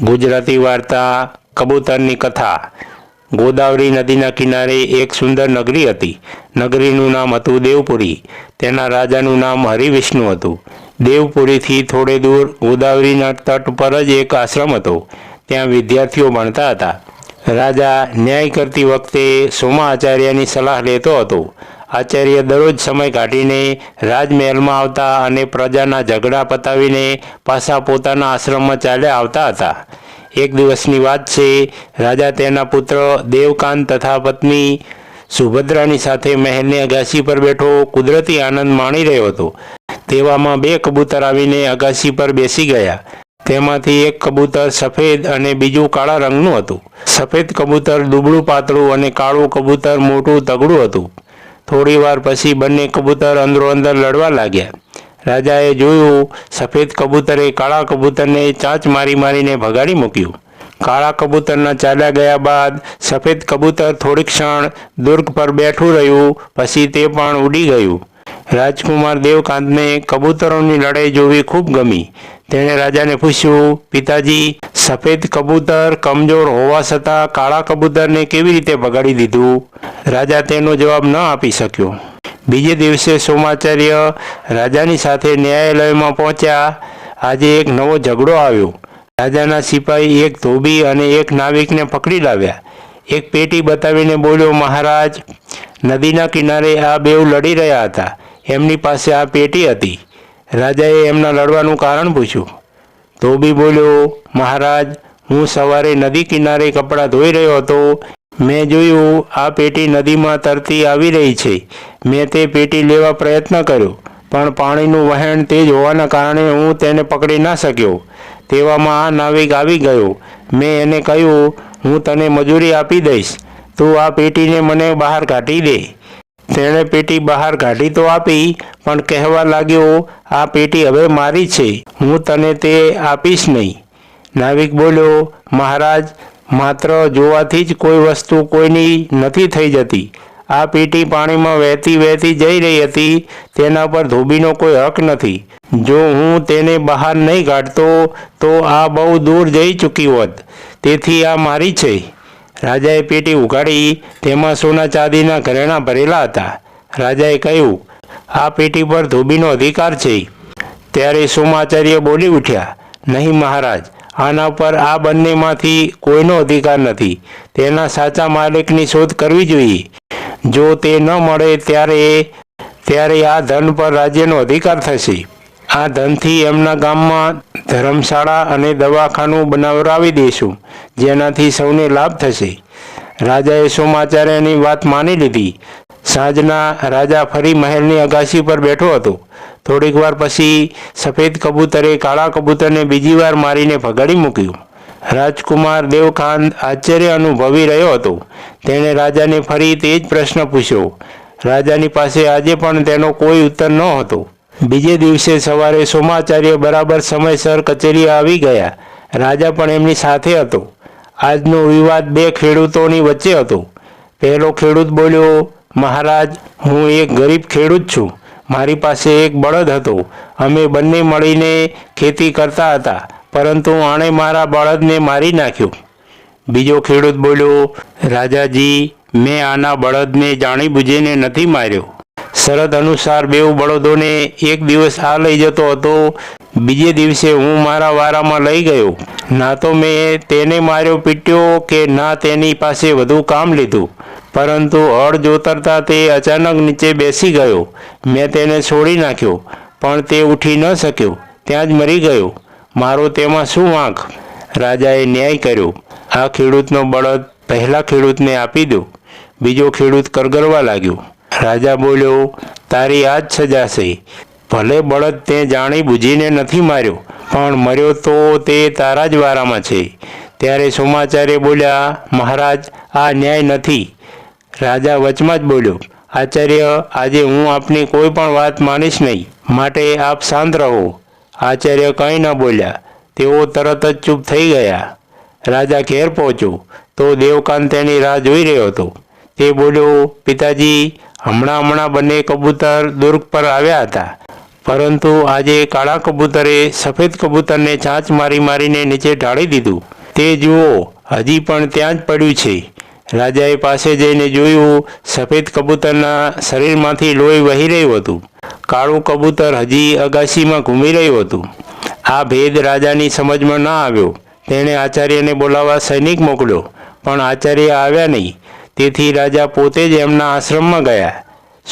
ગુજરાતી વાર્તા, કબૂતરની કથા. ગોદાવરી નદીના કિનારે એક સુંદર નગરી હતી. નગરીનું નામ હતું દેવપુરી. તેના રાજાનું નામ હરિવિષ્ણુ હતું. દેવપુરીથી થોડે દૂર ગોદાવરીના તટ પર જ એક આશ્રમ હતો. ત્યાં વિદ્યાર્થીઓ ભણતા હતા. રાજા ન્યાય કરતી વખતે સોમા આચાર્યની સલાહ લેતો હતો. આચાર્ય દરરોજ સમય કાઢીને રાજમહેલમાં આવતા અને પ્રજાના ઝઘડા પતાવીને પાછા પોતાના આશ્રમમાં ચાલ્યા આવતા હતા. એક દિવસની વાત છે, રાજા તેના પુત્ર દેવકાંત તથા પત્ની સુભદ્રાની સાથે મહેલની અગાસી પર બેઠો કુદરતી આનંદ માણી રહ્યો હતો. તેવામાં બે કબૂતર આવીને અગાસી પર બેસી ગયા. તેમાંથી એક કબૂતર સફેદ અને બીજું કાળા રંગનું હતું. સફેદ કબૂતર દુબળું પાતળું અને કાળું કબૂતર મોટું તગડું હતું. થોડી વાર પછી બંને કબૂતર અંદરો અંદર લડવા લાગ્યા. રાજાએ જોયું, સફેદ કબૂતરે કાળા કબૂતરને ચાંચ મારી મારીને ભગાડી મૂક્યું. કાળા કબૂતરના ચાલ્યા ગયા બાદ સફેદ કબૂતર થોડીક ક્ષણ દુર્ગ પર બેઠું રહ્યું, પછી તે પણ ઉડી ગયું. રાજકુમાર દેવકાંતને કબૂતરોની લડાઈ જોવી ખૂબ ગમી. તેણે રાજાને પૂછ્યું, પિતાજી સફેદ કબૂતર કમજોર હોવા છતાં કાળા કબૂતરને કેવી રીતે ભગાડી દીધું? રાજા તેનો જવાબ ન આપી શક્યો. બીજે દિવસે સોમાચાર્ય રાજાની સાથે ન્યાયાલયમાં પહોંચ્યા. આજે એક નવો ઝઘડો આવ્યો. રાજાના સિપાહી એક ધોબી અને એક નાવિકને પકડી લાવ્યા. એક પેટી બતાવીને બોલ્યો, મહારાજ, નદીના કિનારે આ બેઉ લડી રહ્યા હતા. એમની પાસે આ પેટી હતી. રાજાએ એમના લડવાનું કારણ પૂછ્યું. ધોબી બોલ્યો, મહારાજ, હું સવારે નદી કિનારે કપડાં ધોઈ રહ્યો હતો. મેં જોયું, આ પેટી નદીમાં તરતી આવી રહી છે. મેં તે પેટી લેવા પ્રયત્ન કર્યો, પણ પાણીનું વહેણ તેજ હોવાના કારણે હું તેને પકડી ના શક્યો. તેવામાં આ નાવિક આવી ગયો. મેં એને કહ્યું, હું તને મજૂરી આપી દઈશ. તું આ પેટીને મને બહાર કાઢી દે. તેણે પેટી બહાર કાઢી તો આપી, પણ કહેવા લાગ્યો, આ પેટી હવે મારી છે. હું તને તે આપીશ નહીં. નાવિક બોલ્યો, મહારાજ, માત્ર જોવાથી જ કોઈ વસ્તુ કોઈની નથી થઈ જતી. આ પેટી પાણીમાં વહેતી વહેતી જઈ રહી હતી, તેના પર ધોબીનો કોઈ હક નથી. જો હું તેને બહાર નહીં કાઢતો, તો આ બહુ દૂર જઈ ચૂકી હોત. તેથી આ મારી છે. રાજાએ પેટી ઉઘાડી, તેમાં સોના ચાંદીના ઘરેણાં ભરેલા હતા. રાજાએ કહ્યું, આ પેટી પર ધોબીનો અધિકાર છે. ત્યારે સોમાચાર્ય બોલી ઉઠ્યા, નહીં મહારાજ, આના પર આ બંનેમાંથી કોઈનો અધિકાર નથી. તેના સાચા માલિકની શોધ કરવી જોઈએ. જો તે ન મળે ત્યારે ત્યારે આ ધન પર રાજ્યનો અધિકાર થશે. આ ધનથી એમના ગામમાં ધર્મશાળા અને દવાખાનું બનાવરાવી દઈશું જેનાથી સૌને લાભ થશે. રાજાએ સોમાચાર્યની વાત માની લીધી. સાંજના રાજા ફરી મહેલની અગાસી પર બેઠો હતો. થોડીક વાર પછી સફેદ કબૂતરે કાળા કબૂતરને બીજી વાર મારીને ભગાડી મૂક્યું. રાજકુમાર દેવકાંત આશ્ચર્ય અનુભવી રહ્યો હતો. તેણે રાજાને ફરી તે જ પ્રશ્ન પૂછ્યો. રાજાની પાસે આજે પણ તેનો કોઈ ઉત્તર ન હતો બીજે દિવસે સવારે સોમાચાર્ય બરાબર સમયસર કચેરી આવી ગયા. રાજા પણ એમની સાથે હતો. આજનો વિવાદ બે ખેડૂતોની વચ્ચે હતો. પહેલો ખેડૂત બોલ્યો, મહારાજ, હું એક ગરીબ ખેડૂત છું. મારી પાસે એક બળદ હતો. અમે બંને મળીને ખેતી કરતા હતા, પરંતુ આણે મારા બળદને મારી નાખ્યો. બીજો ખેડૂત બોલ્યો, રાજાજી, મેં આના બળદને જાણી બુજીને નથી માર્યો. શરત અનુસાર બેઉ બળદોને એક દિવસ આ લઈ જતો હતો. બીજે દિવસે હું મારા વારામાં લઈ ગયો. ના તો મેં તેને માર્યો પીટ્યો કે ના તેની પાસે વધુ કામ લીધું. પરંતુ હળ જોતરતા તે અચાનક નીચે બેસી ગયો. મેં તેને છોડી નાખ્યો, પણ તે ઉઠી ન શક્યો. ત્યાં જ મરી ગયો. મારો તેમાં શું વાંક રાજાએ ન્યાય કર્યો. આ ખેડૂતનો બળદ પહેલા ખેડૂતને આપી દો. બીજો ખેડૂત કરગરવા લાગ્યો. રાજા બોલ્યો, તારી આ જ સજા છે ભલે બળદ તે જાણી બુજીને નથી માર્યો, પણ મર્યો તો તે તારા જ વારામાં છે. ત્યારે સોમાચાર્ય બોલ્યા, મહારાજ, આ ન્યાય નથી. રાજા વચમાં જ બોલ્યો, આચાર્ય, આજે હું આપની કોઈ પણ વાત માનીશ નહીં, માટે આપ શાંત રહો. આચાર્ય કંઈ ન બોલ્યા, તેઓ તરત જ ચૂપ થઈ ગયા. રાજા ઘેર પહોંચ્યો, તો દેવકાંત તેની રાહ જોઈ રહ્યો હતો. તે બોલ્યો, પિતાજી હમણાં હમણાં બંને કબૂતર દુર્ગ પર આવ્યા હતા. પરંતુ આજે કાળા કબૂતરે સફેદ કબૂતરને ચાંચ મારી મારીને નીચે ઢાળી દીધું. તે જુઓ, હજી પણ ત્યાં જ પડ્યું છે. રાજાએ પાસે જઈને જોયું, સફેદ કબૂતરના શરીરમાંથી લોહી વહી રહ્યું હતું. કાળું કબૂતર હજી અગાશીમાં ઘૂમી રહ્યું હતું. આ ભેદ રાજાની સમજમાં ના આવ્યો. તેણે આચાર્યને બોલાવવા સૈનિક મોકલ્યો, પણ આચાર્ય આવ્યા નહીં. તેથી રાજા પોતે જ એમના આશ્રમમાં ગયા.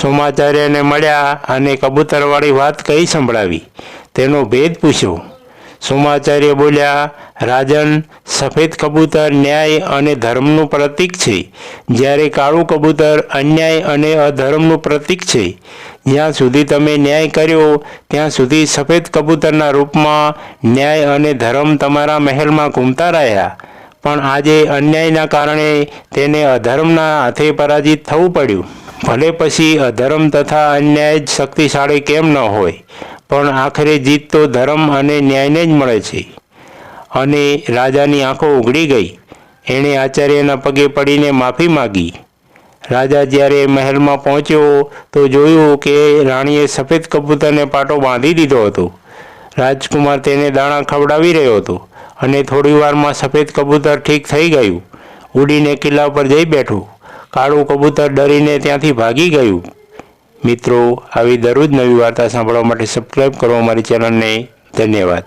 સોમાચાર્યને મળ્યા અને કબૂતરવાળી વાત કઈ સંભળાવી. તેનો ભેદ પૂછ્યો. સોમાચાર્ય બોલ્યા, રાજન, સફેદ કબૂતર ન્યાય અને ધર્મનું પ્રતીક છે. જ્યારે કાળું કબૂતર અન્યાય અને અધર્મનું પ્રતીક છે. જ્યાં સુધી તમે ન્યાય કર્યો, ત્યાં સુધી સફેદ કબૂતરના રૂપમાં ન્યાય અને ધર્મ તમારા મહેલમાં ઘૂમતા રહ્યા. પણ આજે અન્યાયના કારણે તેને અધર્મના હાથે પરાજિત થવું પડ્યું. ભલે પછી અધર્મ તથા અન્યાય જ શક્તિશાળી કેમ ન હોય, પણ આખરે જીત તો ધર્મ અને ન્યાયને જ મળે છે. અને રાજાની આંખો ઉઘડી ગઈ. એણે આચાર્યના પગે પડીને માફી માગી. રાજા જ્યારે મહેલમાં પહોંચ્યો, તો જોયું કે રાણીએ સફેદ કબૂતરને પાટો બાંધી દીધો હતો. રાજકુમાર તેને દાણા ખવડાવી રહ્યો હતો. અને થોડી વારમાં સફેદ કબૂતર ઠીક થઈ ગયું. ઉડીને કિલ્લા પર જઈ બેઠું. કાળું કબૂતર ડરીને ત્યાંથી ભાગી ગયું. મિત્રો, આવી દરરોજ નવી વાર્તા સાંભળવા માટે સબસ્ક્રાઈબ કરો અમારી ચેનલને ધન્યવાદ.